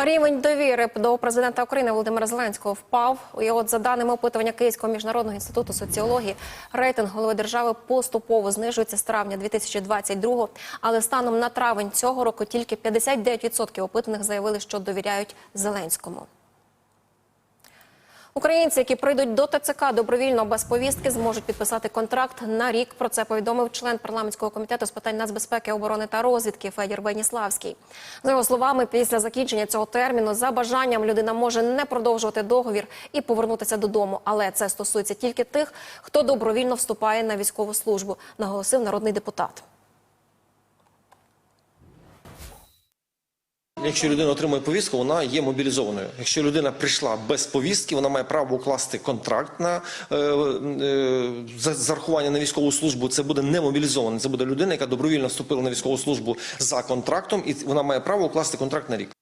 Рівень довіри до президента України Володимира Зеленського впав. І от за даними опитування Київського міжнародного інституту соціології, рейтинг голови держави поступово знижується з травня 2022 Але станом на травень цього року тільки 59% опитаних заявили, що довіряють Зеленському. Українці, які прийдуть до ТЦК добровільно без повістки, зможуть підписати контракт на рік. Про це повідомив член парламентського комітету з питань нацбезпеки, оборони та розвідки Федір Беніславський. За його словами, після закінчення цього терміну за бажанням людина може не продовжувати договір і повернутися додому. Але це стосується тільки тих, хто добровільно вступає на військову службу, наголосив народний депутат. Якщо людина отримує повістку, вона є мобілізованою. Якщо людина прийшла без повістки, вона має право укласти контракт на е, е, зарахування на військову службу. Це буде не мобілізована. Це буде людина, яка добровільно вступила на військову службу за контрактом, і вона має право укласти контракт на рік.